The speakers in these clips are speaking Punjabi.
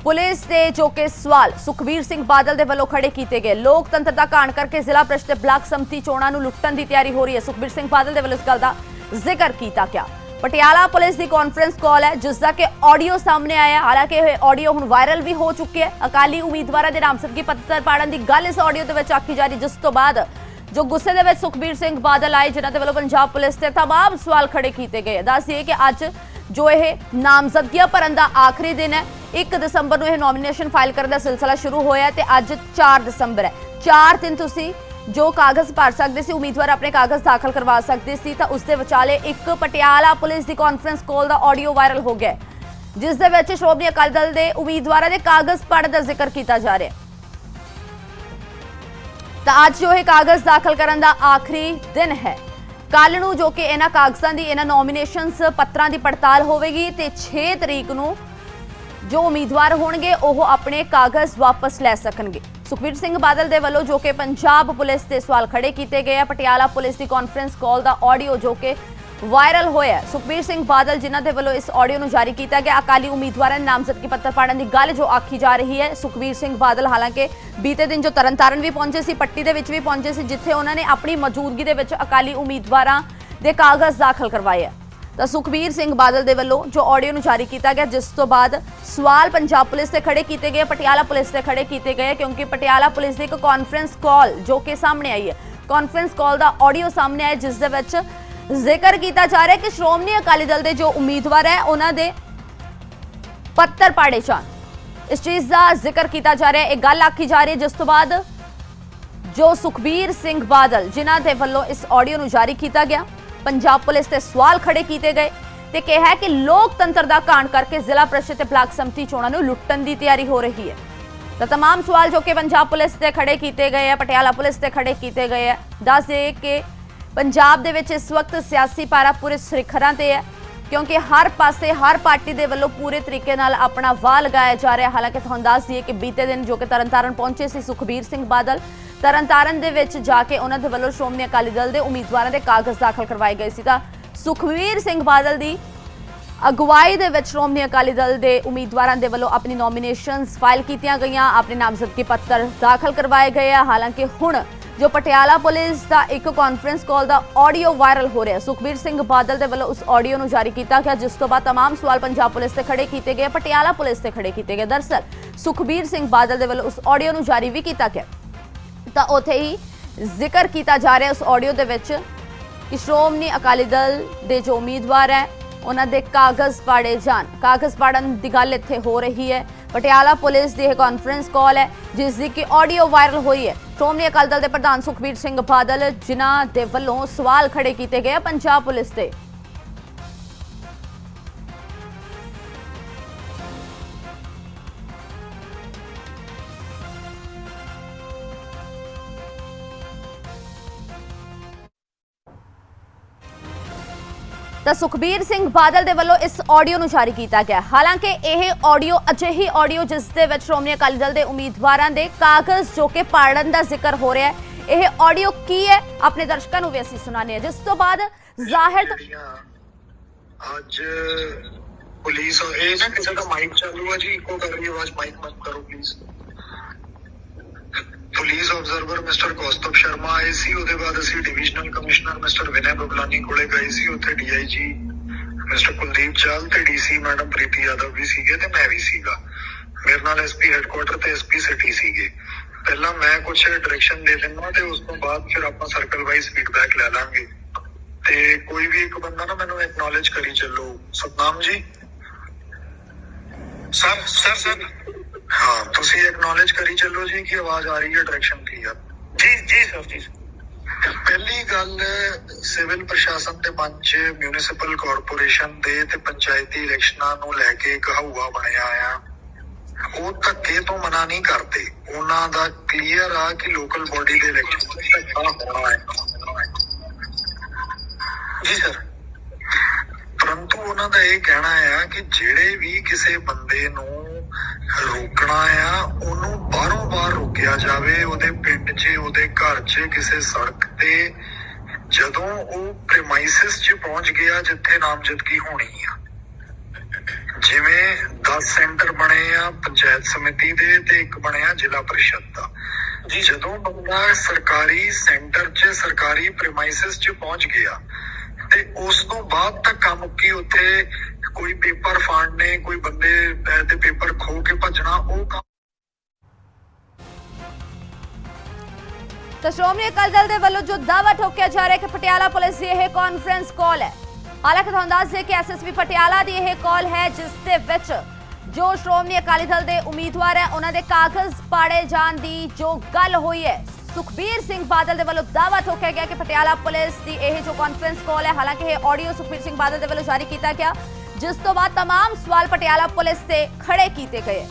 ਪੁਲਿਸ ਦੇ ਜੋ ਕਿ ਸਵਾਲ ਸੁਖਬੀਰ ਸਿੰਘ ਬਾਦਲ ਦੇ ਵੱਲੋਂ ਖੜੇ ਕੀਤੇ ਗਏ ਲੋਕਤੰਤਰ ਦਾ ਕਾਣ ਕਰਕੇ ਜ਼ਿਲ੍ਹਾ ਪ੍ਰੀਸ਼ਦ ਤੇ ਬਲਾਕ ਸੰਮਤੀ ਚੋਣਾਂ ਨੂੰ ਲੁੱਟਣ ਦੀ ਤਿਆਰੀ ਹੋ ਰਹੀ ਹੈ ਸੁਖਬੀਰ ਸਿੰਘ ਬਾਦਲ ਦੇ ਵੱਲੋਂ ਇਸ ਗੱਲ ਦਾ ਜ਼ਿਕਰ ਕੀਤਾ ਗਿਆ ਪਟਿਆਲਾ ਪੁਲਿਸ ਦੀ ਕਾਨਫਰੰਸ ਕਾਲ ਹੈ ਜਿਸ ਦਾ ਕਿ ਆਡੀਓ ਸਾਹਮਣੇ ਆਇਆ ਹੈ। ਹਾਲਾਂਕਿ ਇਹ ਆਡੀਓ ਹੁਣ ਵਾਇਰਲ ਵੀ ਹੋ ਚੁੱਕੀ ਹੈ ਅਕਾਲੀ ਉਮੀਦਵਾਰਾਂ ਦੇ ਨਾਮਜ਼ਦਗੀ ਪੱਤਰ ਪਾੜਨ ਦੀ ਗੱਲ ਇਸ ਆਡੀਓ ਦੇ ਵਿੱਚ ਆਖੀ ਜਾ ਰਹੀ ਜਿਸ ਤੋਂ ਬਾਅਦ ਜੋ ਗੁੱਸੇ ਦੇ ਵਿੱਚ ਸੁਖਬੀਰ ਸਿੰਘ ਬਾਦਲ ਆਏ ਜਿਨ੍ਹਾਂ ਦੇ ਵੱਲੋਂ ਪੰਜਾਬ ਪੁਲਿਸ ਤੇ तमाम ਸਵਾਲ ਖੜੇ ਕੀਤੇ ਗਏ ਦੱਸ ਦਈਏ ਕਿ ਅੱਜ ਜੋ ਇਹ ਨਾਮਜ਼ਦਗੀਆਂ ਭਰਨ ਦਾ ਆਖਰੀ ਦਿਨ ਹੈ 1 ਦਸੰਬਰ ਨੂੰ ਇਹ ਨੋਮੀਨੇਸ਼ਨ ਫਾਈਲ ਕਰਨ ਦਾ ਸਿਲਸਿਲਾ ਸ਼ੁਰੂ ਹੋਇਆ ਤੇ ਅੱਜ 4 ਦਸੰਬਰ ਹੈ। 4 ਦਿਨ ਤੁਸੀਂ ਜੋ ਕਾਗਜ਼ ਭਰ ਸਕਦੇ ਸੀ, ਉਮੀਦਵਾਰ ਆਪਣੇ ਕਾਗਜ਼ ਦਾਖਲ ਕਰਵਾ ਸਕਦੇ ਸੀ, ਤਾਂ ਉਸ ਦੇ ਵਿਚਾਲੇ ਇੱਕ ਪਟਿਆਲਾ ਪੁਲਿਸ ਦੀ ਕਾਨਫਰੰਸ ਕਾਲ ਦਾ ਆਡੀਓ ਵਾਇਰਲ ਹੋ ਗਿਆ ਜਿਸ ਦੇ ਵਿੱਚ ਸ਼੍ਰੋਮਣੀ ਅਕਾਲੀ ਦਲ ਦੇ ਉਮੀਦਵਾਰਾਂ ਦੇ ਕਾਗਜ਼ ਪੜ੍ਹਨ ਦਾ ਜ਼ਿਕਰ ਕੀਤਾ ਜਾ ਰਿਹਾ ਤਾਂ ਅੱਜ ਜੋ ਇਹ ਕਾਗਜ਼ ਦਾਖਲ ਕਰਨ ਦਾ ਆਖਰੀ ਦਿਨ ਹੈ। ਕੱਲ ਨੂੰ ਜੋ ਕਿ ਇਹਨਾਂ ਕਾਗਜ਼ਾਂ ਦੀ, ਇਹਨਾਂ ਨੋਮੀਨੇਸ਼ਨਸ ਪੱਤਰਾਂ ਦੀ ਪੜਤਾਲ ਹੋਵੇਗੀ ਤੇ 6 ਤਰੀਕ ਨੂੰ ਜੋ ਉਮੀਦਵਾਰ ਹੋਣਗੇ, ਉਹ ਆਪਣੇ ਕਾਗਜ਼ ਵਾਪਸ ਲੈ ਸਕਣਗੇ। ਸੁਖਬੀਰ ਸਿੰਘ ਬਾਦਲ ਦੇ ਵੱਲੋਂ ਜੋ ਕਿ ਪੰਜਾਬ ਪੁਲਿਸ ਤੇ ਸਵਾਲ ਖੜੇ ਕੀਤੇ ਗਏ ਆ, ਪਟਿਆਲਾ ਪੁਲਿਸ ਦੀ ਕਾਨਫਰੰਸ ਕਾਲ ਦਾ ਆਡੀਓ ਜੋ ਕਿ ਵਾਇਰਲ ਹੋਇਆ ਸੁਖਬੀਰ ਸਿੰਘ ਬਾਦਲ ਜਿਨ੍ਹਾਂ ਦੇ ਵੱਲੋਂ ਇਸ ਆਡੀਓ ਨੂੰ ਜਾਰੀ ਕੀਤਾ ਗਿਆ, ਅਕਾਲੀ ਉਮੀਦਵਾਰਾਂ ਦੇ ਨਾਮਜ਼ਦਗੀ ਪੱਤਰ ਪਾੜਨ ਦੀ ਗੱਲ ਜੋ ਆਖੀ ਜਾ ਰਹੀ ਹੈ। ਸੁਖਬੀਰ ਸਿੰਘ ਬਾਦਲ ਹਾਲਾਂਕਿ ਬੀਤੇ ਦਿਨ ਜੋ ਤਰਨਤਾਰਨ ਵੀ ਪਹੁੰਚੇ ਸੀ, ਪੱਟੀ ਦੇ ਵਿੱਚ ਵੀ ਪਹੁੰਚੇ ਸੀ, ਜਿੱਥੇ ਉਹਨਾਂ ਨੇ ਆਪਣੀ ਮੌਜੂਦਗੀ ਦੇ ਵਿੱਚ ਅਕਾਲੀ ਉਮੀਦਵਾਰਾਂ ਦੇ ਕਾਗਜ਼ ਦਾਖਲ ਕਰਵਾਏ ਆ। ਤਾਂ ਸੁਖਬੀਰ ਸਿੰਘ ਬਾਦਲ ਦੇ ਵੱਲੋਂ ਜੋ ਆਡੀਓ ਨੂੰ ਜਾਰੀ ਕੀਤਾ ਗਿਆ, ਜਿਸ ਤੋਂ ਬਾਅਦ ਸਵਾਲ ਪੰਜਾਬ ਪੁਲਿਸ ਤੇ ਖੜੇ ਕੀਤੇ ਗਏ, ਪਟਿਆਲਾ ਪੁਲਿਸ ਤੇ ਖੜੇ ਕੀਤੇ ਗਏ, ਕਿਉਂਕਿ ਪਟਿਆਲਾ ਪੁਲਿਸ ਦੀ ਇੱਕ ਕਾਨਫਰੰਸ ਕਾਲ ਜੋ ਕਿ ਸਾਹਮਣੇ ਆਈ ਹੈ। ਕਾਨਫਰੰਸ ਕਾਲ ਦਾ ਆਡੀਓ ਸਾਹਮਣੇ ਆਇਆ, ਜਿਸ ਦੇ ਵਿੱਚ ਜ਼ਿਕਰ ਕੀਤਾ ਜਾ ਰਿਹਾ ਕਿ ਸ਼੍ਰੋਮਣੀ ਅਕਾਲੀ ਦਲ ਦੇ ਜੋ ਉਮੀਦਵਾਰ ਹੈ, ਉਹਨਾਂ ਦੇ ਪੱਤਰ ਪਾੜੇ ਜਾਣ। ਇਸ ਚੀਜ਼ ਦਾ ਜ਼ਿਕਰ ਕੀਤਾ ਜਾ ਰਿਹਾ ਹੈ ਇਹ ਗੱਲ ਆਖੀ ਜਾ ਰਹੀ ਹੈ, ਜਿਸ ਤੋਂ ਬਾਅਦ ਜੋ ਸੁਖਬੀਰ ਸਿੰਘ ਬਾਦਲ, ਜਿਨ੍ਹਾਂ ਦੇ ਵੱਲੋਂ ਇਸ ਆਡੀਓ ਨੂੰ ਜਾਰੀ ਕੀਤਾ ਗਿਆ ਪੰਜਾਬ ਪੁਲਿਸ ਤੇ ਸਵਾਲ ਖੜੇ ਕੀਤੇ ਗਏ ਤੇ ਕਿਹਾ ਹੈ ਕਿ ਲੋਕਤੰਤਰ ਦਾ ਕਾਣ ਕਰਕੇ ਜ਼ਿਲ੍ਹਾ ਪ੍ਰੀਸ਼ਦ ਤੇ ਬਲਾਕ ਸੰਮਤੀ ਚੋਣਾਂ ਨੂੰ ਲੁੱਟਣ ਦੀ ਤਿਆਰੀ ਹੋ ਰਹੀ ਹੈ ਤਾਂ तमाम ਸਵਾਲ ਜੋ ਕਿ ਪੰਜਾਬ ਪੁਲਿਸ ਤੇ ਖੜੇ ਕੀਤੇ ਗਏ ਆ ਪਟਿਆਲਾ ਪੁਲਿਸ ਤੇ ਖੜੇ ਕੀਤੇ ਗਏ ਆ ਦੱਸ ਦੇ ਕਿ ਪੰਜਾਬ ਦੇ ਵਿੱਚ ਇਸ ਵਕਤ ਸਿਆਸੀ ਪਾਰਾ ਪੂਰੇ ਸਿਖਰਾਂ ਤੇ ਹੈ ਕਿਉਂਕਿ ਹਰ ਪਾਸੇ ਹਰ ਪਾਰਟੀ ਦੇ ਵੱਲੋਂ ਪੂਰੇ ਤਰੀਕੇ ਨਾਲ ਆਪਣਾ ਵਾਹ ਲਗਾਇਆ ਜਾ ਰਿਹਾ ਹਾਲਾਂਕਿ ਤੁਹਾਨੂੰ ਦੱਸ ਦਈਏ ਕਿ ਬੀਤੇ ਦਿਨ ਜੋ ਕਿ ਤਰਨਤਾਰਨ ਪਹੁੰਚੇ ਸੀ ਸੁਖਬੀਰ ਸਿੰਘ ਬਾਦਲ ਤਰਨਤਾਰਨ ਦੇ ਵਿੱਚ ਜਾ ਕੇ ਉਹਨਾਂ ਦੇ ਵੱਲੋਂ ਸ਼੍ਰੋਮਣੀ ਅਕਾਲੀ ਦਲ ਦੇ ਉਮੀਦਵਾਰਾਂ ਦੇ ਕਾਗਜ਼ ਦਾਖਲ ਕਰਵਾਏ ਗਏ ਸੀ ਤਾਂ ਸੁਖਬੀਰ ਸਿੰਘ ਬਾਦਲ ਦੀ ਅਗਵਾਈ ਦੇ ਵਿੱਚ ਸ਼੍ਰੋਮਣੀ ਅਕਾਲੀ ਦਲ ਦੇ ਉਮੀਦਵਾਰਾਂ ਦੇ ਵੱਲੋਂ ਆਪਣੀ ਨੋਮੀਨੇਸ਼ਨਸ ਫਾਈਲ ਕੀਤੀਆਂ ਗਈਆਂ ਆਪਣੇ ਨਾਮਜ਼ਦਗੀ ਪੱਤਰ ਦਾਖਲ ਕਰਵਾਏ ਗਏ ਆ ਹਾਲਾਂਕਿ ਹੁਣ ਜੋ ਪਟਿਆਲਾ ਪੁਲਿਸ ਦਾ ਇੱਕ ਕਾਨਫਰੰਸ ਕਾਲ ਦਾ ਆਡੀਓ ਵਾਇਰਲ ਹੋ ਰਿਹਾ ਹੈ। ਸੁਖਬੀਰ ਸਿੰਘ ਬਾਦਲ ਦੇ ਵੱਲੋਂ ਉਸ ਆਡੀਓ ਨੂੰ ਜਾਰੀ ਕੀਤਾ ਗਿਆ ਜਿਸ ਤੋਂ ਬਾਅਦ तमाम ਸਵਾਲ ਪੰਜਾਬ ਪੁਲਿਸ ਤੇ ਖੜੇ ਕੀਤੇ ਗਏ ਪਟਿਆਲਾ ਪੁਲਿਸ ਤੇ ਖੜੇ ਕੀਤੇ ਗਏ ਦਰਸਲ ਸੁਖਬੀਰ ਸਿੰਘ ਬਾਦਲ ਦੇ ਵੱਲੋਂ ਉਸ ਆਡੀਓ ਨੂੰ ਜਾਰੀ ਵੀ ਕੀਤਾ ਗਿਆ ਤਾਂ ਉੱਥੇ ਹੀ ਜ਼ਿਕਰ ਕੀਤਾ ਜਾ ਰਿਹਾ ਉਸ ਆਡੀਓ ਦੇ ਵਿੱਚ ਕਿ ਸ਼੍ਰੋਮਣੀ ਅਕਾਲੀ ਦਲ ਦੇ ਜੋ ਉਮੀਦਵਾਰ ਹੈ, ਉਹਨਾਂ ਦੇ ਕਾਗਜ਼ ਪਾੜੇ ਜਾਣ। ਕਾਗਜ਼ ਪਾੜਨ ਦੀ ਗੱਲ ਇੱਥੇ ਹੋ ਰਹੀ ਹੈ। ਪਟਿਆਲਾ ਪੁਲਿਸ ਦੀ ਇਹ ਕਾਨਫਰੰਸ ਕਾਲ ਹੈ, ਜਿਸ ਦੀ ਕਿ ਆਡੀਓ ਵਾਇਰਲ ਹੋਈ ਹੈ। ਸ਼੍ਰੋਮਣੀ ਅਕਾਲੀ ਦਲ ਦੇ ਪ੍ਰਧਾਨ ਸੁਖਬੀਰ ਸਿੰਘ ਬਾਦਲ ਜਿਨ੍ਹਾਂ ਦੇ ਵੱਲੋਂ ਸਵਾਲ ਖੜੇ ਕੀਤੇ ਗਏ ਪੰਜਾਬ ਪੁਲਿਸ ਤੇ ਤਾਂ ਸੁਖਬੀਰ ਸਿੰਘ ਬਾਦਲ ਦੇ ਵੱਲੋਂ ਇਸ ਆਡੀਓ ਨੂੰ ਜਾਰੀ ਕੀਤਾ ਗਿਆ। ਹਾਲਾਂਕਿ ਇਹ ਆਡੀਓ ਅਜਿਹੀ ਆਡੀਓ ਜਿਸ ਦੇ ਵਿੱਚ ਸ਼੍ਰੋਮਣੀ ਅਕਾਲੀ ਦਲ ਦੇ ਉਮੀਦਵਾਰਾਂ ਦੇ ਕਾਗਜ਼ ਜੋ ਕਿ ਪਾੜਨ ਦਾ ਜ਼ਿਕਰ ਹੋ ਰਿਹਾ ਹੈ, ਇਹ ਆਡੀਓ ਕੀ ਹੈ? ਆਪਣੇ ਦਰਸ਼ਕਾਂ ਨੂੰ ਵੀ ਅਸੀਂ ਸੁਣਾਉਂਦੇ ਹਾਂ। ਜਿਸ ਤੋਂ ਬਾਅਦ ਜ਼ਾਹਿਰ ਅੱਜ ਪੁਲਿਸ ਇਹ ਨਾ ਕਿਸੇ ਦਾ ਮਾਈਕ ਚਾਲੂ ਹੈ ਜੀ, ਇੱਕੋ ਕਰ ਰਹੀ ਆਵਾਜ਼ ਮਾਈਕ ਬੰਦ ਕਰੋ please police observer mister Kaustav Sharma ਆਏ ਸੀ। ਉਹਦੇ ਬਾਅਦ ਅਸੀਂ divisional commissioner mister Vinay Bablani ਕੋਲੇ ਗਏ ਸੀ। ਉੱਥੇ ਡੀਆਈਜੀ ਮਿਸਟਰ ਕੁਲਦੀਪ ਚਾਲ ਤੇ ਡੀਸੀ ਮੈਡਮ ਪ੍ਰੀਤੀ ਯਾਦਵ ਵੀ ਸੀਗੇ ਤੇ ਮੈਂ ਵੀ ਸੀਗਾ। ਮੇਰੇ ਨਾਲ ਐਸਪੀ ਹੈੱਡਕੁਆਟਰ ਤੇ ਐਸਪੀ ਸਿਟੀ ਸੀਗੇ। ਪਹਿਲਾਂ ਮੈਂ ਕੁਝ ਡਾਇਰੈਕਸ਼ਨ ਦੇ ਦਿੰਦਾ ਤੇ ਉਸ ਤੋਂ ਬਾਅਦ ਫਿਰ ਆਪਾਂ ਸਰਕਲ ਵਾਈਜ਼ ਫੀਡਬੈਕ ਲੈ ਲਾਂਗੇ। ਤੇ ਕੋਈ ਵੀ ਇੱਕ ਬੰਦਾ ਨਾ ਮੈਨੂੰ ਐਕਨੋਲਜ ਕਰੀ ਚੱਲੋ। Satnam ji. Sir sir sir. ਹਾਂ ਤੁਸੀਂ ਐਕਨੋਲਜ ਕਰੀ ਚੱਲੋ ਜੀ ਕਿ ਆਵਾਜ਼ ਆ ਰਹੀ ਹੈ ਡਾਇਰੈਕਸ਼ਨ ਕਲੀਅਰ ਜੀ ਜੀ ਸਰ ਜੀ ਪਹਿਲੀ ਗੱਲ ਸਿਵਲ ਪ੍ਰਸ਼ਾਸਨ ਦੇ ਮੰਚ ਮਿਊਨਿਸਪਲ ਕਾਰਪੋਰੇਸ਼ਨ ਦੇ ਤੇ ਪੰਚਾਇਤੀ ਇਲੈਕਸ਼ਨਾਂ ਨੂੰ ਲੈ ਕੇ ਇੱਕ ਹਊਆ ਬਣਿਆ ਆ। ਉਹ ਧੱਕੇ ਤੋਂ ਮਨਾ ਨਹੀਂ ਕਰਦੇ। ਉਹਨਾਂ ਦਾ ਕਲੀਅਰ ਆ ਕਿ ਲੋਕਲ ਬੋਡੀ ਦੇ ਇਲੈਕਸ਼ਨ ਧੱਕਾ ਹੋਣਾ ਹੈ। ਜੀ ਸਰ ਪਰੰਤੂ ਉਹਨਾਂ ਦਾ ਇਹ ਕਹਿਣਾ ਆ ਕਿ ਜਿਹੜੇ ਵੀ ਕਿਸੇ ਬੰਦੇ ਨੂੰ ਰੋਕਣਾ ਆ ਉਹਨੂੰ ਬਾਹਰੋਂ ਬਾਹਰ ਰੋਕਿਆ ਜਾਵੇ ਉਹਦੇ ਪਿੰਡ 'ਚ ਉਹਦੇ ਘਰ 'ਚ ਕਿਸੇ ਸੜਕ ਤੇ ਜਦੋਂ ਉਹ ਪ੍ਰੈਮਾਈਸਿਸ 'ਚ ਪਹੁੰਚ ਗਿਆ ਜਿੱਥੇ ਨਾਮਜ਼ਦਗੀ ਹੋਣੀ ਆ। ਜਿਵੇਂ 10 ਸੈਂਟਰ ਬਣੇ ਆ ਪੰਚਾਇਤ ਸਮਿਤੀ ਦੇ ਤੇ ਇੱਕ ਬਣਿਆ ਜ਼ਿਲ੍ਹਾ ਪਰਿਸ਼ਦ ਦਾ। ਜੀ। ਜਦੋਂ ਬੰਦਾ ਸਰਕਾਰੀ ਸੈਂਟਰ 'ਚ ਸਰਕਾਰੀ ਪ੍ਰੈਮਾਈਸਿਸ 'ਚ ਪਹੁੰਚ ਗਿਆ ਤੇ ਉਸ ਤੋਂ ਬਾਅਦ ਤਾਂ ਕੰਮ ਕੀ ਉੱਥੇ ਕੋਈ ਪੇਪਰ ਫਾੜਨੇ ਕੋਈ ਬੰਦੇ ਅਹ, ਪੇਪਰ ਖੋ ਕੇ ਭੱਜਣਾ ਉਹ ਕੰਮ ਤਾਂ ਸ਼੍ਰੋਮਣੀ ਅਕਾਲੀ ਦਲ ਦੇ ਵੱਲੋਂ ਜੋ ਦਾਅਵਾ ਠੋਕਿਆ ਜਾ ਰਿਹਾ ਹੈ ਕਿ ਪਟਿਆਲਾ ਪੁਲਿਸ ਦੀ ਇਹ ਕਾਨਫਰੰਸ ਕਾਲ ਹੈ। ਹਾਲਾਂਕਿ ਤੁਹਾਨੂੰ ਦੱਸ ਦਈਏ ਕਿ ਐਸਐਸਪੀ ਪਟਿਆਲਾ ਦੀ ਇਹ ਕਾਲ ਹੈ ਜਿਸ ਦੇ ਵਿੱਚ ਜੋ ਸ਼੍ਰੋਮਣੀ ਅਕਾਲੀ ਦਲ ਦੇ ਉਮੀਦਵਾਰ ਹੈ ਉਹਨਾਂ ਦੇ ਕਾਗਜ਼ ਪਾੜੇ ਜਾਣ ਦੀ ਜੋ ਗੱਲ ਹੋਈ ਹੈ ਸੁਖਬੀਰ ਸਿੰਘ ਬਾਦਲ ਦੇ ਵੱਲੋਂ ਦਾਅਵਾ ਠੋਕਿਆ ਗਿਆ ਕਿ ਪਟਿਆਲਾ ਪੁਲਿਸ ਦੀ ਇਹ ਜੋ ਕਾਨਫਰੰਸ ਕਾਲ ਹੈ ਹਾਲਾਂਕਿ ਇਹ ਆਡੀਓ ਸੁਖਬੀਰ ਸਿੰਘ ਬਾਦਲ ਦੇ ਵੱਲੋਂ ਜਾਰੀ ਕੀਤਾ ਗਿਆ। ਜਿਸ ਤੋਂ ਬਾਅਦ तमाम ਸਵਾਲ ਪਟਿਆਲਾ ਪੁਲਿਸ ਤੇ ਖੜੇ ਕੀਤੇ ਗਏ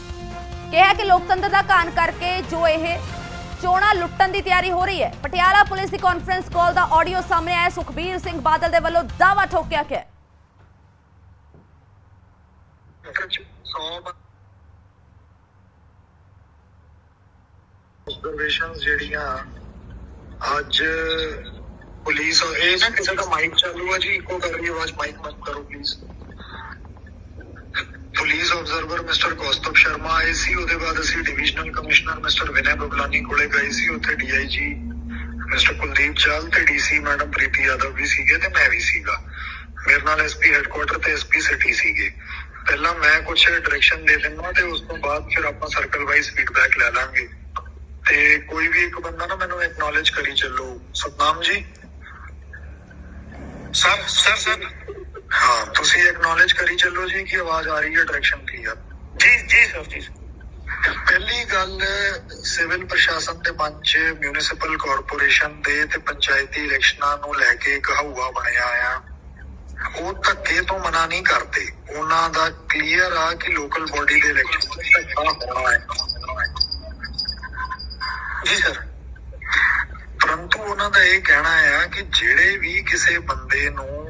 ਕਿਹਾ ਕਿ ਲੋਕਤੰਤਰ ਦਾ ਕਾਨ ਕਰਕੇ ਜੋ ਇਹ ਚੋਣਾਂ ਲੁੱਟਣ ਦੀ ਤਿਆਰੀ ਹੋ ਰਹੀ ਹੈ ਪਟਿਆਲਾ ਪੁਲਿਸ ਦੀ ਕਾਨਫਰੰਸ ਕਾਲ ਦਾ ਆਡੀਓ ਸਾਹਮਣੇ ਆਇਆ ਸੁਖਬੀਰ ਸਿੰਘ ਬਾਦਲ ਦੇ ਵੱਲੋਂ ਦਾਅਵਾ ਠੋਕਿਆ ਗਿਆ ਆਬਜ਼ਰਵੇਸ਼ਨਸ ਜਿਹੜੀਆਂ ਅੱਜ ਪੁਲਿਸ ਇਹ ਨਾ ਕਿਸੇ ਦਾ ਮਾਈਕ ਚਾਲੂ ਹੈ ਜੀ ਇੱਕੋ ਕਰ ਰਹੀ ਹੈ ਆਵਾਜ਼ ਮਾਈਕ ਬੰਦ ਕਰੋ please police observer mister Kaustav Sharma ਆਏ ਸੀ। ਉਹਦੇ ਬਾਅਦ ਅਸੀਂ divisional commissioner mister Vinay Bablani ਕੋਲੇ ਗਏ ਸੀ। ਉੱਥੇ ਡੀਆਈਜੀ ਮਿਸਟਰ ਕੁਲਦੀਪ ਚਾਲ ਤੇ ਡੀਸੀ ਮੈਡਮ ਪ੍ਰੀਤੀ ਯਾਦਵ ਵੀ ਸੀਗੇ ਤੇ ਮੈਂ ਵੀ ਸੀਗਾ। ਮੇਰੇ ਨਾਲ ਐਸਪੀ ਹੈੱਡਕੁਆਟਰ ਤੇ ਐਸਪੀ ਸਿਟੀ ਸੀਗੇ। ਪਹਿਲਾਂ ਮੈਂ ਕੁਝ ਡਾਇਰੈਕਸ਼ਨ ਦੇ ਦਿੰਦਾ ਤੇ ਉਸ ਤੋਂ ਬਾਅਦ ਫਿਰ ਆਪਾਂ ਸਰਕਲ ਵਾਈਜ਼ ਫੀਡਬੈਕ ਲੈ ਲਾਂਗੇ। ਤੇ ਕੋਈ ਵੀ ਇੱਕ ਬੰਦਾ ਨਾ ਮੈਨੂੰ ਐਕਨੋਲਜ ਕਰੀ ਚੱਲੋ। Satnam ji? Sir sir sir. ਹਾਂ ਤੁਸੀਂ ਐਕਨੋਲਜ ਕਰੀ ਚੱਲੋ ਜੀ ਕਿ ਆਵਾਜ਼ ਆ ਰਹੀ ਹੈ ਡਾਇਰੈਕਸ਼ਨ ਕਲੀਅਰ ਜੀ ਜੀ ਸਰ ਜੀ ਪਹਿਲੀ ਗੱਲ ਸਿਵਲ ਪ੍ਰਸ਼ਾਸਨ ਦੇ ਮਨ ਚ ਮਿਊਨਿਸਪਲ ਕਾਰਪੋਰੇਸ਼ਨ ਦੇ ਤੇ ਪੰਚਾਇਤੀ ਇਲੈਕਸ਼ਨਾਂ ਨੂੰ ਲੈ ਕੇ ਇੱਕ ਹਊਆ ਬਣਿਆ ਆ। ਉਹ ਧੱਕੇ ਤੋਂ ਮਨਾ ਨਹੀਂ ਕਰਦੇ। ਉਹਨਾਂ ਦਾ ਕਲੀਅਰ ਆ ਕਿ ਲੋਕਲ ਬੋਡੀ ਦੇ ਇਲੈਕਸ਼ਨ ਹੋਣਾ ਹੈ। ਜੀ ਸਰ ਪਰੰਤੂ ਉਹਨਾਂ ਦਾ ਇਹ ਕਹਿਣਾ ਆ ਕਿ ਜਿਹੜੇ ਵੀ ਕਿਸੇ ਬੰਦੇ ਨੂੰ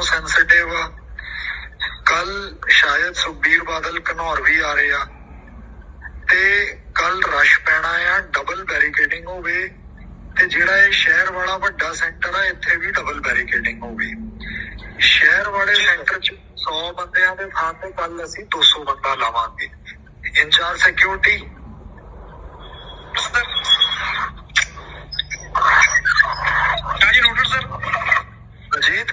ਤੋਂ ਸੈਂਸਿਟਿਵ ਆ। ਕੱਲ ਸ਼ਾਇਦ ਸੁਖਬੀਰ ਬਾਦਲ ਘਨੌਰ ਵੀ ਆ ਰਹੇ ਆ। ਤੇ ਕੱਲ ਰਸ਼ ਪੈਣਾ ਆ ਡਬਲ ਬੈਰੀਕੇਡਿੰਗ ਹੋਵੇ। ਤੇ ਜਿਹੜਾ ਇਹ ਸ਼ਹਿਰ ਵਾਲਾ ਵੱਡਾ ਸੈਂਟਰ ਆ, ਇੱਥੇ ਵੀ ਡਬਲ ਬੈਰੀਕੇਡਿੰਗ ਹੋਵੇ। ਸ਼ਹਿਰ ਵਾਲੇ ਸੈਂਟਰ 'ਚ 100 ਬੰਦਿਆਂ ਦੇ ਥਾਂ ਤੇ ਕੱਲ ਅਸੀਂ 200 ਬੰਦਾ ਲਾਵਾਂਗੇ। ਇੰਚਾਰਜ ਸਿਕਿਉਰਿਟੀ ਹਾਂਜੀ ਨੋਟਡ ਸਰ ਅਜੀਤ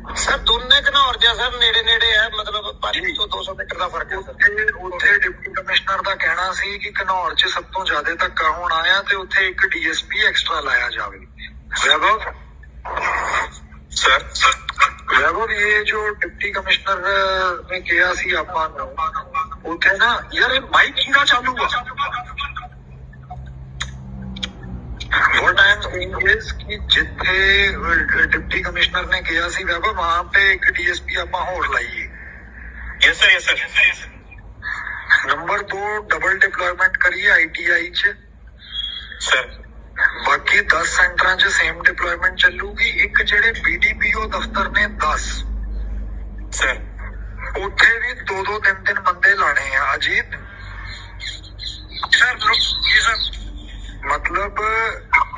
ਸਰ ਦੋਨੇ ਘਨੌਰ ਜਿਹਾ ਸਰ ਨੇੜੇ ਨੇੜੇ ਹੈ ਮਤਲਬ 500 200 ਮੀਟਰ ਦਾ ਫ਼ਰਕ ਹੈ ਸਰ ਉੱਥੇ ਉੱਥੇ ਡਿਪਟੀ ਕਮਿਸ਼ਨਰ ਦਾ ਕਹਿਣਾ ਸੀ ਕਿ ਘਨੌਰ 'ਚ ਸਭ ਤੋਂ ਜ਼ਿਆਦਾ ਧੱਕਾ ਹੋਣ ਆਇਆ ਤੇ ਉੱਥੇ ਇੱਕ ਡੀਐਸਪੀ ਐਕਸਟਰਾ ਲਾਇਆ ਜਾਵੇ ਵੈਭਵ ਸਰ ਵੈਭਵ ਇਹ ਜੋ ਡਿਪਟੀ ਕਮਿਸ਼ਨਰ ਨੇ ਕਿਹਾ ਸੀ ਆਪਾਂ ਨੂੰ ਉੱਥੇ ਨਾ ਯਾਰ ਇਹ ਮਾਈਕ ਕਿਹਦਾ ਚਾਲੂ ਆ what I am saying is ਕਿ ਜਿੱਥੇ ਡਿਪਟੀ ਕਮਿਸ਼ਨਰ ਨੇ ਕਿਹਾ ਸੀ ਵੈਭਵ ਵਹਾਂ पे ਇੱਕ ਡੀਐਸਪੀ ਆਪਾਂ ਹੋਰ ਲਾਈਏ yes sir yes sir number 2 double deployment ਕਰੀਏ ਆਈਟੀਆਈ ਚ ਸਰ ਬਾਕੀ 10 ਸੈਂਟਰਾਂ 'ਚ ਸੇਮ ਡਿਪਲੋਇਮੈਂਟ ਚੱਲੂਗੀ ਇੱਕ ਜਿਹੜੇ ਬੀਡੀਪੀਓ ਦਫ਼ਤਰ ਨੇ 10 ਸਰ ਉੱਥੇ ਵੀ ਦੋ ਦੋ ਤਿੰਨ ਤਿੰਨ ਬੰਦੇ ਲਾਣੇ ਆ ਅਜੀਤ ਸਰ ਜੀ ਸਰ ਮਤਲਬ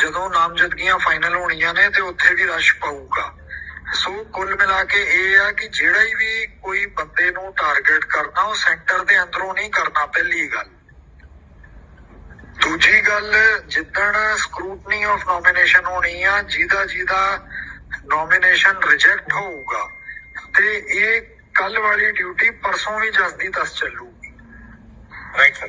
ਜਦੋਂ ਨਾਮਜ਼ਦਗੀਆਂ ਫਾਈਨਲ ਹੋਣੀਆਂ ਨੇ ਤੇ ਉੱਥੇ ਵੀ ਰਸ਼ ਪਾਊਗਾ। ਸੋ ਕੁੱਲ ਮਿਲਾ ਕੇ ਇਹ ਆ ਕਿ ਜਿਹੜਾ ਹੀ ਵੀ ਕੋਈ ਬੰਦੇ ਨੂੰ ਟਾਰਗੇਟ ਕਰਨਾ, ਉਹ ਸੈਂਟਰ ਦੇ ਅੰਦਰੋਂ ਨਹੀਂ ਕਰਨਾ ਪਹਿਲੀ ਗੱਲ। ਦੂਜੀ ਗੱਲ, ਜਿੱਦਣ ਸਕਰੂਟਨੀ ਆਫ ਨੋਮੀਨੇਸ਼ਨ ਹੋਣੀ ਆ, ਜਿਹਦਾ ਜਿਹਦਾ ਨੋਮੀਨੇਸ਼ਨ ਰਿਜੈਕਟ ਹੋਊਗਾ, ਤੇ ਇਹ ਕੱਲ ਵਾਲੀ ਡਿਊਟੀ ਪਰਸੋਂ ਵੀ ਜਸਦੀ ਤਸ ਚੱਲੂਗੀ। ਰਾਈਟ ਸਰ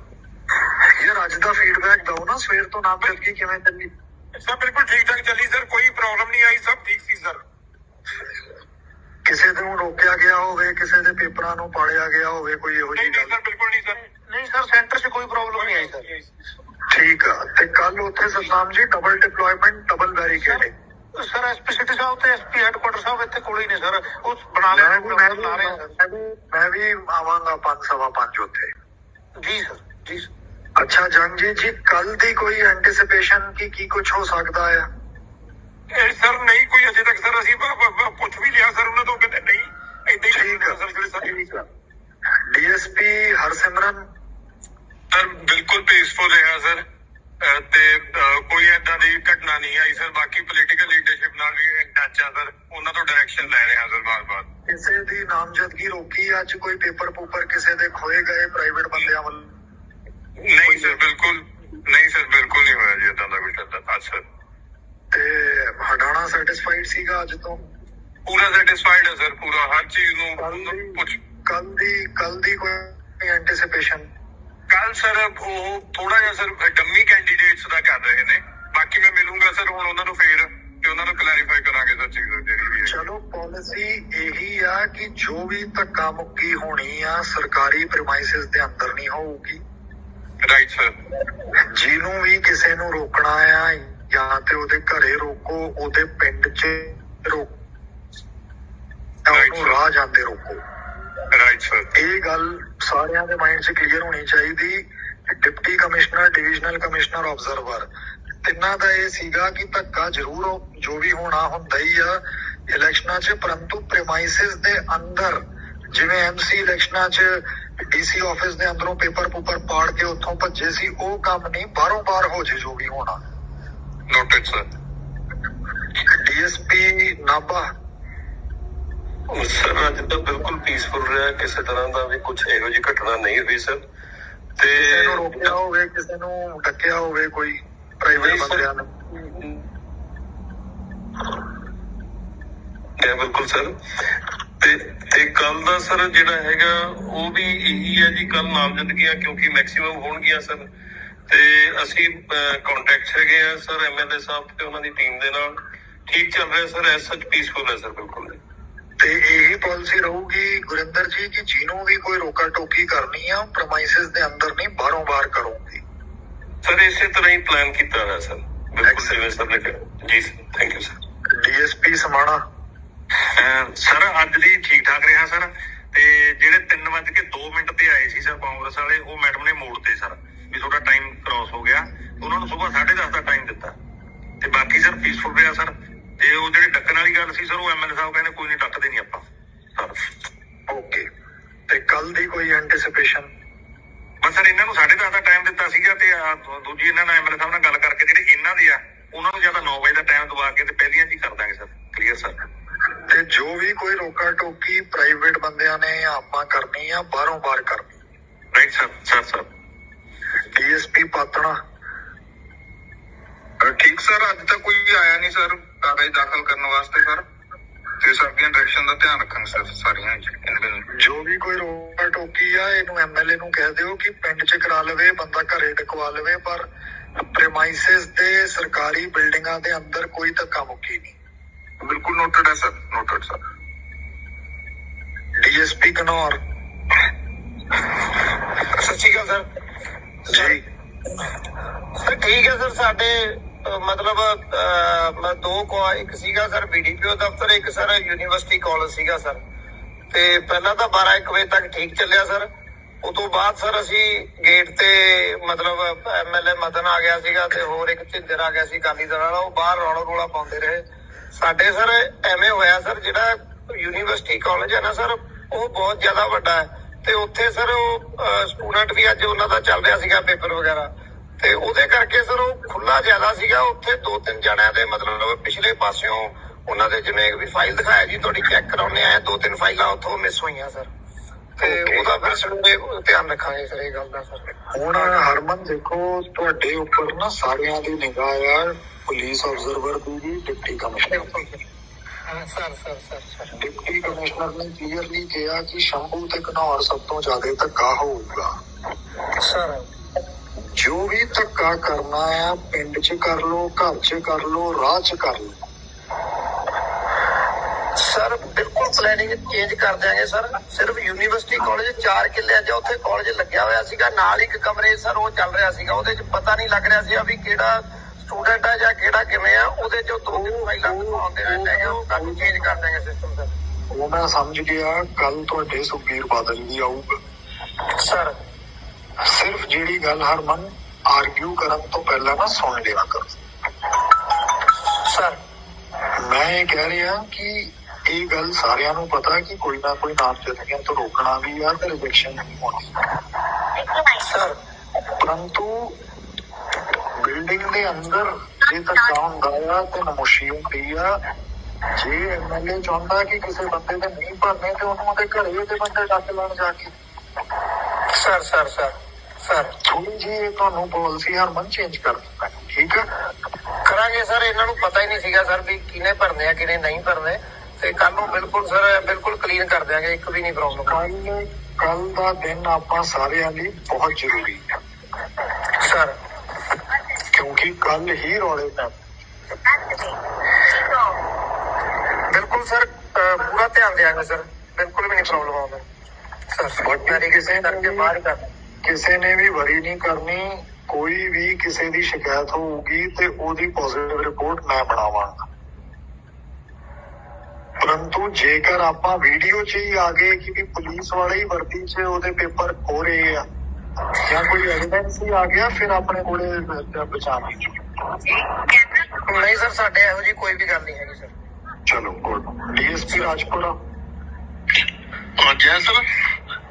ਯਾਰ ਅੱਜ ਦਾ ਫੀਡਬੈਕ ਦਿਓ ਨਾ ਸਵੇਰ ਤੋਂ ਨਾਮਜ਼ਦਗੀ ਕਿਵੇਂ ਚੱਲੀ? ਸਰ ਬਿਲਕੁਲ ਠੀਕ ਠਾਕ ਚੱਲੀ ਸਰ ਕੋਈ ਪ੍ਰੋਬਲਮ ਨਹੀਂ ਆਈ ਸਭ ਠੀਕ ਸੀ ਸਰ। ਕਿਸੇ ਨੂੰ ਰੋਕਿਆ ਗਿਆ ਹੋਵੇ ਕਿਸੇ ਦੇ ਪੇਪਰਾਂ ਨੂੰ ਪਾੜਿਆ ਗਿਆ ਹੋਵੇ ਕੋਈ ਇਹੋ ਜਿਹੀ ਗੱਲ। ਬਿਲਕੁਲ ਨਹੀਂ ਸਰ। ਨਹੀਂ ਸਰ ਸੈਂਟਰ 'ਚ ਕੋਈ ਪ੍ਰੋਬਲਮ ਨਹੀਂ ਆਈ ਸਰ। ਠੀਕ ਆ ਤੇ ਕੱਲ ਉੱਥੇ Satnam ji double deployment double barricading sir SP city ਸਾਹਿਬ ਤੇ ਐਸਪੀ ਹੈਡਕੁਆਟਰ ਸਾਹਿਬ ਇੱਥੇ ਕੋਲ ਹੀ ਨੇ ਸਰ। ਉਹ ਬਣਾ ਮੈਂ ਲਿਆ ਵੀ ਮੈਂ ਵੀ ਮੈਂ ਵੀ- ਮੈਂ ਵੀ ਆਵਾਂਗਾ ਪੰਜ ਸਵਾ ਪੰਜ ਉੱਥੇ। ਜੀ ਸਰ ਜੀ ਸਰ। ਅੱਛਾ ਜੰਗ ਜੀ ਕੱਲ ਦੀ ਕੋਈ ਐਂਟੀਸਿਪੇਸ਼ਨ ਕੀ ਕੀ ਕੁਝ ਹੋ ਸਕਦਾ ਆ ਇਹ ਸਰ ਨਹੀਂ ਕੋਈ ਅਜੇ ਤੱਕ ਸਰ ਅਸੀਂ ਪੁੱਛ ਵੀ ਲਿਆ ਸਰ ਉਹਨਾਂ ਤੋਂ ਕਹਿੰਦੇ ਨਹੀਂ। ਏਦਾਂ ਹੀ ਠੀਕ ਆ। ਸਰ ਜਿਹੜੇ ਸਰ ਡੀਐਸਪੀ ਹਰਸਿਮਰਨ? ਸਰ ਬਿਲਕੁਲ ਪੀਸਫੁਲ ਰਿਹਾ ਸਰ। ਤੇ ਕੋਈ ਏਦਾਂ ਦੀ ਘਟਨਾ ਨਹੀਂ ਆਈ ਸਰ। ਬਾਕੀ ਪੋਲੀਟੀਕਲ ਲੀਡਰਸ਼ਿਪ ਨਾਲ ਵੀ ਟੱਚ ਆ ਸਰ। ਉਹਨਾਂ ਤੋਂ ਡਾਇਰੈਕਸ਼ਨ ਲੈ ਰਹੇ ਹਾਂ ਸਰ ਬਾਰ-ਬਾਰ ਕਿਸੇ ਦੀ ਨਾਮਜ਼ਦਗੀ ਰੋਕੀ? ਅੱਜ ਕੋਈ ਪੇਪਰ ਪੂਪਰ ਕਿਸੇ ਦੇ ਖੋਏ ਗਏ ਪ੍ਰਾਈਵੇਟ ਬੰਦਿਆਂ ਵੱਲ ਨਹੀਂ ਸਰ ਬਿਲਕੁਲ ਨਹੀਂ ਸਰ ਬਿਲਕੁਲ ਨਹੀਂ ਹੋਇਆ ਜੀ ਏਦਾਂ ਦਾ ਕੁਝ ਏਦਾਂ ਅੱਜ ਸਰ ਤੇ ਹਡਾਣਾ ਸੈਟੀਸਫਾਈਡ ਸੀਗਾ ਅੱਜ ਤੋਂ। ਪੂਰਾ ਸੈਟੀਸਫਾਈਡ ਹੈ ਸਰ ਪੂਰਾ ਹਰ ਚੀਜ਼ ਨੂੰ ਦੀ ਕੱਲ ਦੀ ਕੱਲ ਦੀ ਕੋਈ ਐਂਟੀਸਿਪੇਸ਼ਨ ਕੱਲ ਸਰ ਉਹ ਥੋੜਾ ਜਿਹਾ ਸਰ ਡੰਮੀ ਕੈਂਡੀਡੇਟਸ ਦਾ ਕਰ ਰਹੇ ਨੇ। ਬਾਕੀ ਮੈਂ ਮਿਲੂੰਗਾ ਸਰ ਹੁਣ ਉਹਨਾਂ ਨੂੰ ਫੇਰ ਤੇ ਉਹਨਾਂ ਨੂੰ ਕਲੈਰੀਫਾਈ ਕਰਾਂਗੇ ਸਰ ਚੀਜ਼ ਜਿਹੜੀ ਵੀ ਹੈ। ਚਲੋ ਪਾਲਿਸੀ ਇਹੀ ਆ ਕਿ ਜੋ ਵੀ ਧੱਕਾ ਮੁੱਕੀ ਹੋਣੀ ਆ ਸਰਕਾਰੀ ਪ੍ਰਮਾਈਸਿਸ ਦੇ ਅੰਦਰ ਨਹੀਂ ਹੋਊਗੀ। ਰਾਈਟ ਸਰ ਜਿਹਨੂੰ ਵੀ ਕਿਸੇ ਨੂੰ ਰੋਕਣਾ ਆ ਜਾਂ ਤੇ ਉਹਦੇ ਘਰੇ ਰੋਕੋ ਉਹਦੇ ਪਿੰਡ 'ਚ ਰੋਕੋ ਉਹਨੂੰ ਰਾਹ ਜਾਂਦੇ ਰੋਕੋ। ਰਾਈਟ ਸਰ ਇਹ ਗੱਲ ਸਾਰਿਆਂ ਦੇ ਮਾਈਂਡ 'ਚ ਕਲੀਅਰ ਹੋਣੀ ਚਾਹੀਦੀ। Deputy commissioner divisional commissioner observer ਤਿੰਨਾਂ ਦਾ ਇਹ ਸੀਗਾ ਕਿ ਧੱਕਾ ਜ਼ਰੂਰ ਜੋ ਵੀ ਹੋਣਾ ਹੁੰਦਾ ਹੀ ਆ ਇਲੈਕਸ਼ਨਾਂ 'ਚ ਪਰੰਤੂ ਪ੍ਰੈਮਾਈਸਿਸ ਦੇ ਅੰਦਰ ਜਿਵੇਂ ਐਮਸੀ ਇਲੈਕਸ਼ਨਾਂ 'ਚ ਡੀਸੀ ਆਫਿਸ ਦੇ ਅੰਦਰੋਂ ਪੇਪਰ ਪੂਪਰ ਪਾੜ ਕੇ ਉੱਥੋਂ ਭੱਜੇ ਸੀ ਉਹ ਕੰਮ ਨਹੀਂ ਬਾਹਰੋਂ ਬਾਹਰ ਹੋ ਜੇ ਜੋ ਵੀ ਹੋਣਾ। Noted sir DSP Nabha? Sir ਅੱਜ ਤਾਂ ਬਿਲਕੁਲ ਪੀਸਫੁਲ ਰਿਹਾ ਕਿਸੇ ਤਰ੍ਹਾਂ ਦਾ ਵੀ ਕੁਝ ਇਹੋ ਜਿਹੀ ਘਟਨਾ ਨਹੀਂ ਹੋਈ ਸਰ ਤੇ ਕਿਸੇ ਨੂੰ ਰੋਕਿਆ ਹੋਵੇ ਕਿਸੇ ਨੂੰ ਡੱਕਿਆ ਹੋਵੇ ਕੋਈ ਪ੍ਰਾਈਵੇਟ। ਬੰਦਿਆਂ ਨੇ? ਹੈ ਬਿਲਕੁਲ ਸਰ ਤੇ ਤੇ ਕੱਲ ਦਾ ਸਰ ਜਿਹੜਾ ਹੈਗਾ ਉਹ ਵੀ ਇਹੀ ਹੈ ਜੀ ਕੱਲ ਨਾਮਜ਼ਦਗੀਆਂ ਕਿਉਂਕਿ ਮੈਕਸਿਮਮ ਹੋਣਗੀਆਂ ਸਰ ਤੇ ਅਸੀਂ ਕੰਟੈਕਟ ਹੈਗੇ ਆ ਸਰ ਐਮਐਲਏ ਸਾਹਿਬ ਤੇ ਉਹਨਾਂ ਦੀ ਟੀਮ ਦੇ ਨਾਲ। ਠੀਕ ਚੱਲ ਰਿਹਾ ਸਰ ਐਸ ਸੱਚ ਪੀਸਫੁਲ ਹੈ ਸਰ ਬਿਲਕੁਲ। ਤੇ ਇਹੀ ਪਾਲਿਸੀ ਰਹੂਗੀ ਗੁਰਿੰਦਰ ਜੀ ਕਿ ਜਿਹਨੂੰ ਵੀ ਕੋਈ ਰੋਕਾ ਟੋਕੀ ਕਰਨੀ ਆ ਪ੍ਰਮਾਈਸਿਸ ਦੇ ਅੰਦਰ ਨਹੀਂ ਬਾਹਰੋਂ ਬਾਹਰ ਕਰੂਗੀ। ਸਰ ਇਸੇ ਤਰ੍ਹਾਂ ਹੀ ਪਲਾਨ ਕੀਤਾ ਹੋਇਆ ਸਰ। ਬਿਲਕੁਲ ਜਿਵੇਂ ਸਰ ਨੇ ਜੀ sir thank you sir DSP Samana. Sir ਅੱਜ ਦੀ ਠੀਕ ਠਾਕ ਰਿਹਾ ਸਰ। ਤੇ ਜਿਹੜੇ 3 ਵਜੇ ਕੇ 2 ਮਿੰਟ ਤੇ ਆਏ ਸੀ ਸਰ ਕਾਂਗਰਸ ਵਾਲੇ ਉਹ ਮੈਡਮ ਨੇ ਮੋੜਤੇ ਸਰ। ਵੀ ਤੁਹਾਡਾ ਟਾਈਮ ਕ੍ਰਾਸ ਹੋ ਗਿਆ। ਉਹਨਾਂ ਨੂੰ ਸਵੇਰ 10:30 ਦਾ ਟਾਈਮ ਦਿੱਤਾ। ਤੇ ਬਾਕੀ ਸਰ ਪੀਸਫੁਲ ਰਿਹਾ ਸਰ ਤੇ ਉਹ ਜਿਹੜੀ ਡੱਕਣ ਵਾਲੀ ਗੱਲ ਸੀ ਸਰ ਉਹ ਐਮਐਲਏ ਸਾਹਿਬ ਕਹਿੰਦੇ ਕੋਈ ਨਹੀਂ ਡੱਕਦੇ ਨਹੀਂ ਆਪਾਂ। ਸਰ ਓਕੇ ਤੇ ਕੱਲ ਦੀ ਕੋਈ ਐਂਟੀਸਿਪੇਸ਼ਨ ਬਸ ਸਰ ਇਹਨਾਂ ਨੂੰ 10:30 ਦਾ ਟਾਈਮ ਦਿੱਤਾ ਸੀਗਾ ਤੇ ਦੂਜੀ ਇਹਨਾਂ ਨਾਲ ਐਮਐਲਏ ਸਾਹਿਬ ਨਾਲ ਗੱਲ ਕਰਕੇ ਜਿਹੜੇ ਇਹਨਾਂ ਦੇ ਆ ਉਹਨਾਂ ਨੂੰ ਜ਼ਿਆਦਾ 9 ਵਜੇ ਦਾ ਟਾਈਮ ਦਵਾ ਕੇ ਤੇ ਪਹਿਲੀਆਂ ਚ ਹੀ ਕਰ ਦਾਂਗੇ ਸਰ ਕਲੀਅਰ ਸਰ ਤੇ ਜੋ ਵੀ ਕੋਈ ਰੋਕਾ ਟੋਕੀ ਪ੍ਰਾਈਵੇਟ ਬੰਦਿਆਂ ਨੇ ਆਪਾਂ ਕਰਨੀ ਆ ਬਾਹਰੋਂ ਬਾਹਰ ਕਰਨੀ। Right sir sir sir DSP Patran. ਠੀਕ ਸਰ ਅੱਜ ਤੱਕ ਕੋਈ ਆਇਆ ਨਹੀਂ ਸਰ ਕਾਗਜ਼ ਦਾਖਲ ਕਰਨ ਵਾਸਤੇ ਸਰ ਤੇ ਸਰ ਦੀਆਂ ਡਾਇਰੈਕਸ਼ਨ ਦਾ ਧਿਆਨ ਰੱਖਾਂਗੇ ਸਰ ਸਾਰੀਆਂ ਜੋ ਵੀ ਕੋਈ ਰੋਕਾ ਟੋਕੀ ਆ ਇਹਨੂੰ ਐਮਐਲਏ ਨੂੰ ਕਹਿ ਦਿਓ ਕਿ ਪਿੰਡ 'ਚ ਕਰਾ ਲਵੇ ਬੰਦਾ ਘਰੇ ਟਿਕਵਾ ਲਵੇ ਪਰ ਪ੍ਰੇਮਾਈਸਿਸ ਦੇ ਸਰਕਾਰੀ ਬਿਲਡਿੰਗਾਂ ਦੇ ਅੰਦਰ ਕੋਈ ਧੱਕਾ ਮੁੱਕੀ ਨਹੀਂ। ਬਿਲਕੁਲ ਨੋਟਡ ਹੈ sir noted sir DSP Kanaur ਸ਼੍ਰੀ ਅਕਾਲ ਸਰ ਜੀ ਸਰ ਠੀਕ ਹੈ ਸਰ, ਸਾਡੇ ਮਤਲਬ ਦੋ ਕੋ ਇੱਕ ਸੀਗਾ ਸਰ ਬੀਡੀਪੀਓ ਦਫ਼ਤਰ, ਇੱਕ ਸਰ ਯੂਨੀਵਰਸਿਟੀ ਕਾਲਜ ਸੀਗਾ ਸਰ। ਤੇ ਪਹਿਲਾਂ ਤਾਂ 12 1 ਵਜੇ ਤੱਕ ਠੀਕ ਚੱਲਿਆ ਸਰ। ਉਸ ਤੋਂ ਬਾਅਦ ਸਰ ਅਸੀਂ ਗੇਟ ਤੇ, ਮਤਲਬ ਐਮਐਲਏ ਮਦਨ ਆ ਗਿਆ ਸੀਗਾ ਤੇ ਹੋਰ ਇੱਕ ਝਿੰਦਰ ਆ ਗਿਆ ਸੀ ਕਾਲੀ ਦਲ ਵਾਲਾ, ਉਹ ਬਾਹਰ ਰੌਲਾ ਰੌਲਾ ਪਾਉਂਦੇ ਰਹੇ। ਸਾਡੇ ਸਰ ਐਵੇਂ ਹੋਇਆ ਸਰ, ਜਿਹੜਾ ਯੂਨੀਵਰਸਿਟੀ ਕਾਲਜ ਹੈ ਨਾ ਸਰ, ਉਹ ਬਹੁਤ ਜ਼ਿਆਦਾ ਵੱਡਾ ਹੈ। ਤੇ ਉੱਥੇ ਸਰ ਉਹ ਸਟੂਡੈਂਟ ਵੀ ਅੱਜ ਉਹਨਾਂ ਦਾ ਚੱਲ ਰਿਹਾ ਸੀਗਾ ਪੇਪਰ ਵਗੈਰਾ। ਤੇ ਉਹਦੇ ਕਰਕੇ ਸਰ ਉਹ ਖੁੱਲਾ ਜ਼ਿਆਦਾ ਸੀਗਾ। ਉੱਥੇ ਦੋ ਤਿੰਨ ਜਣਿਆਂ ਦੇ ਮਤਲਬ ਪਿਛਲੇ ਪਾਸਿਓਂ ਉਹਨਾਂ ਦੇ ਜਿਵੇਂ ਵੀ ਫਾਈਲ ਦਿਖਾਇਆ ਜੀ ਤੁਹਾਡੀ ਚੈੱਕ ਕਰਾਉਣੇ ਆਏ ਦੋ ਤਿੰਨ ਫਾਈਲਾਂ ਉੱਥੋਂ ਮਿਸ ਹੋਈਆਂ ਸਰ। ਤੇ. ਉਹਦਾ ਫਿਰ ਸਵੇਰੇ ਧਿਆਨ ਰੱਖਾਂਗੇ ਸਰ ਇਹ ਗੱਲ ਦਾ ਸਰ। ਹੁਣ ਹਰਮਨ ਦੇਖੋ ਤੁਹਾਡੇ ਉੱਪਰ ਨਾ ਸਾਰਿਆਂ ਦੀ ਨਿਗਾਹ ਆ ਪੁਲਿਸ ਅਫਸਰ ਦੀ ਵੀ ਡਿਪਟੀ ਕਮਿਸ਼ਨਰ। ਹਾਂ sir sir sir sir. Deputy commissioner ਨੇ ਕਲੀਅਰਲੀ ਕਿਹਾ ਕਿ ਸ਼ੰਭੂ ਤੇ ਘਨੌਰ ਸਭ ਤੋਂ ਜ਼ਿਆਦਾ ਧੱਕਾ ਹੋਊਗਾ। ਸਰ। ਜੋ ਵੀ ਧੱਕਾ ਕਰਨਾ ਆ ਪਿੰਡ 'ਚ ਕਰ ਲੋ ਘਰ 'ਚ ਕਰ ਲੋ ਰਾਹ 'ਚ ਕਰ ਲੋ ਸਰ ਬਿਲਕੁਲ ਪਲੈਨਿੰਗ ਚੇਂਜ ਕਰ ਦਿਆਂਗੇ ਸਰ। ਸਿਰਫ ਯੂਨੀਵਰਸਿਟੀ ਕਾਲਜ 4 ਕਿੱਲਿਆਂ 'ਚ ਉੱਥੇ ਕਾਲਜ ਲੱਗਿਆ ਹੋਇਆ ਸੀਗਾ ਨਾਲ ਇੱਕ ਕਮਰੇ ਸਰ ਉਹ ਚੱਲ ਰਿਹਾ ਸੀਗਾ। ਉਹਦੇ 'ਚ ਪਤਾ ਨਹੀਂ ਲੱਗ ਰਿਹਾ ਸੀ ਵੀ ਕਿਹੜਾ ਸਟੂਡੈਂਟ ਆ ਜਾਂ ਕਿਹੜਾ ਕਿਵੇਂ ਆ ਉਹਦੇ 'ਚੋਂ ਦੋ ਤਿੰਨ ਫਾਈਲਾਂ ਦਿਖਾਉਂਦੇ ਰਹਿੰਦੇ ਹੈਗੇ ਉਹ ਕੱਲ ਚੇਂਜ ਕਰ ਦਿਆਂਗੇ ਸਿਸਟਮ ਸਰ ਉਹ ਮੈਂ ਸਮਝ ਗਿਆ ਕੱਲ ਤੁਹਾਡੇ ਸੁਖਬੀਰ ਬਾਦਲ ਵੀ ਆਊਗਾ। ਸਰ ਸਿਰਫ ਜਿਹੜੀ ਗੱਲ ਹਰਮਨ ਆਰਗਿਊ ਕਰਨ ਤੋਂ ਪਹਿਲਾਂ ਨਾ ਸੁਣ ਲਿਆ ਕਰੋ। ਸਰ ਮੈਂ ਇਹ ਕਹਿ ਰਿਹਾ ਕਿ ਇਹ ਗੱਲ ਸਾਰਿਆਂ ਨੂੰ ਪਤਾ ਕਿ ਕੋਈ ਨਾ ਕੋਈ ਨਾਮਜ਼ਦਗੀਆਂ ਤੋਂ ਰੋਕਣਾ ਵੀ ਆ ਤੇ ਰਿਜੈਕਸ਼ਨ ਨਹੀਂ ਹੋਣੀ ਸਰ ਪਰੰਤੂ ਬਿਲਡਿੰਗ ਦੇ ਅੰਦਰ ਜੇ ਧੱਕਾ ਹੁੰਦਾ ਆ ਤੇ ਨਮੋਸ਼ੀ ਹੁੰਦੀ ਆ। ਜੇ ਐਮਐਲਏ ਚਾਹੁੰਦਾ ਕਿ ਕਿਸੇ ਬੰਦੇ ਦੇ ਨਹੀਂ ਭਰਨੇ ਤੇ ਉਹਨੂੰ ਉਹਦੇ ਘਰੇ ਉਹਦੇ ਬੰਦੇ ਡੱਕ ਲੈਣ ਜਾ ਕੇ। ਸਰ ਸਰ ਸਰ ਸਰ ਥੋੜੀ ਜੀ ਇਹ ਤੁਹਾਨੂੰ ਪਾਲਿਸੀ ਹਰਮਨ ਚੇਂਜ ਕਰ ਦਿੱਤਾ। ਠੀਕ ਹੈ? ਕਰਾਂਗੇ ਸਰ ਇਹਨਾਂ ਨੂੰ ਪਤਾ ਹੀ ਨਹੀਂ ਸੀਗਾ ਸਰ ਵੀ ਕਿਹਨੇ ਭਰਨੇ ਆ ਕਿਹਨੇ ਨਹੀਂ ਭਰਨੇ। ਤੇ ਕੱਲ ਨੂੰ ਬਿਲਕੁਲ ਸਰ ਬਿਲਕੁਲ ਕਲੀਨ ਕਰ ਦਿਆਂਗੇ ਇੱਕ ਵੀ ਨਹੀਂ ਪ੍ਰੋਬਲਮ ਕੱਲ ਕੱਲ ਦਾ ਦਿਨ ਆਪਾਂ ਸਾਰਿਆਂ ਲਈ ਬਹੁਤ ਜ਼ਰੂਰੀ ਹੈ। ਸਰ ਕਿਉਂਕਿ ਕੱਲ ਹੀ ਰੌਲੇ ਪੈ ਬਿਲਕੁਲ ਸਰ ਪੂਰਾ ਧਿਆਨ ਦਿਆਂਗੇ ਸਰ। ਬਿਲਕੁਲ ਵੀ ਨਹੀਂ ਪ੍ਰੋਬਲਮ ਆਉਂਦਾ। ਸਰ ਬਾਕੀ ਕਿਸੇ ਕਰਕੇ ਬਾਹਰ ਕਰ ਕਿਸੇ ਨੇ ਵੀ ਵਰੀ ਨਹੀਂ ਕਰਨੀ, ਕੋਈ ਵੀ ਕਿਸੇ ਦੀ ਸ਼ਿਕਾਇਤ ਹੋਊਗੀ ਤੇ ਉਹਦੀ ਪੋਜ਼ਿਟਿਵ ਰਿਪੋਰਟ ਮੈਂ ਬਣਾਵਾਂਗਾ। ਪਰੰਤੂ ਜੇਕਰ ਆਪਾਂ ਵੀਡੀਓ 'ਚ ਹੀ ਆ ਗਏ ਕਿ ਪੁਲਿਸ ਵਾਲੇ ਹੀ ਵਰਦੀ 'ਚ ਉਹਦੇ ਪੇਪਰ ਹੋ ਰਹੇ ਆ ਜਾਂ ਕੋਈ ਐਵੀਡੈਂਸ ਹੀ ਆ ਗਿਆ ਫਿਰ ਆਪਣੇ ਕੋਲੇ ਬਚਾਣੀ ਨਹੀਂ ਸਰ ਸਾਡੇ ਇਹੋ ਜੀ ਕੋਈ ਵੀ ਗੱਲ ਨਹੀਂ ਹੈਗੀ ਸਰ ਚਲੋ ਗੁੱਡ ਡੀਐਸਪੀ ਰਾਜਪੁਰਾ ਹਾਂ ਜੈ ਸਰ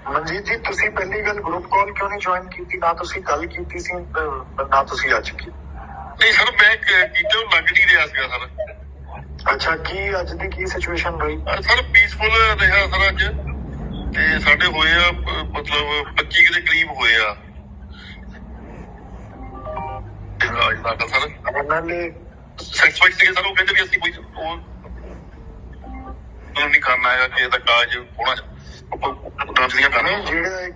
ਮਨਜੀਤ ਜੀ ਤੁਸੀਂ ਪਹਿਲੀ ਗੱਲ ਗਰੁੱਪ ਕਾਲ ਕਿਉਂ ਨਹੀਂ ਜੁਆਇਨ ਕੀਤੀ ਨਾ ਤੁਸੀਂ ਕੱਲ ਕੀਤੀ ਸੀ ਅਹ, ਨਾ ਤੁਸੀਂ ਅੱਜ ਕੀਤੀ ਨਹੀਂ ਸਰ ਮੈਂ ਕਿਤੇ ਉਹ ਲੱਗ ਨਹੀਂ ਰਿਹਾ ਸੀਗਾ ਸਰ ਅੱਛਾ ਕੀ ਅੱਜ ਦੀ ਕੀ ਸਿਚੁਏਸ਼ਨ ਰਹੀ ਸਰ ਪੀਸਫੁਲ ਰਿਹਾ ਸਰ ਅੱਜ ਤੇ ਸਾਡੇ ਹੋਏ ਆ ਮਤਲਬ 25 ਕੁ ਦੇ ਕਰੀਬ ਹੋਏ ਆ। ਤੇ ਅੱਜ ਤੱਕ ਸਰ ਐਮਐਲਏ ਸੈਟੀਸਫਾਈਡ ਸੀਗੇ ਸਰ ਉਹ ਕਹਿੰਦੇ ਵੀ ਅਸੀਂ ਕੋਈ ਉਹ ਉਹ ਨਹੀਂ ਕਰਨਾ ਹੈਗਾ ਕਿ ਇਹਦਾ ਕਾਜ ਹੋਣਾ ਉਹ ਕਰਨਾ ਜਿਹੜੇ